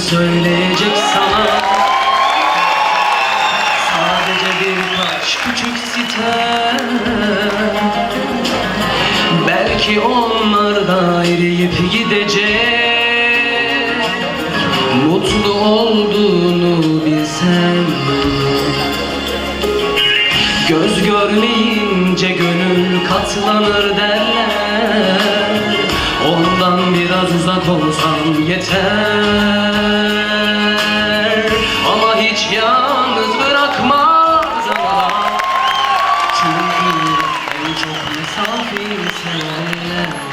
söyleyecek sana. Sadece birkaç küçük sitem. Belki onlar da eriyip gidecek. Mutlu olduğunu bilsem Göz görmeyince gönül katlanır derler. Ondan biraz uzak olsam yeter 谢谢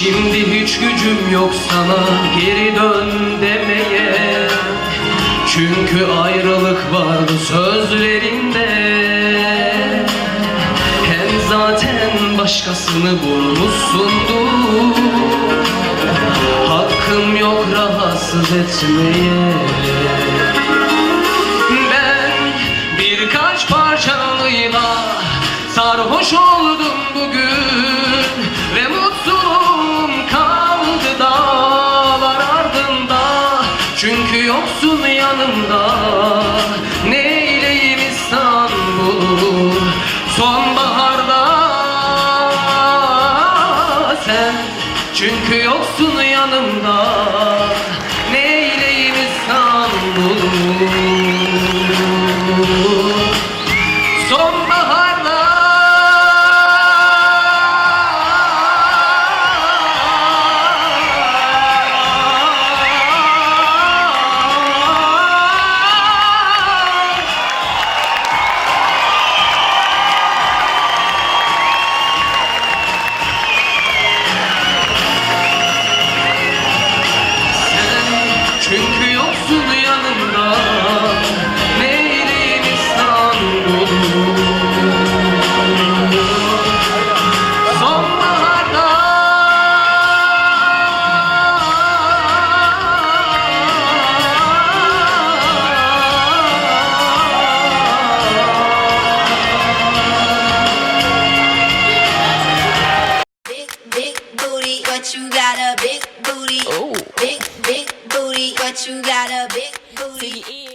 Şimdi hiç gücüm yok sana geri dön demeye. Çünkü ayrılık vardı sözlerinde. Hem zaten başkasını bulmuşsundur Hakkım yok rahatsız etmeye sen. Çünkü yoksun yanımda. but you got a big booty. Oh. Big, big booty, but you got a big booty.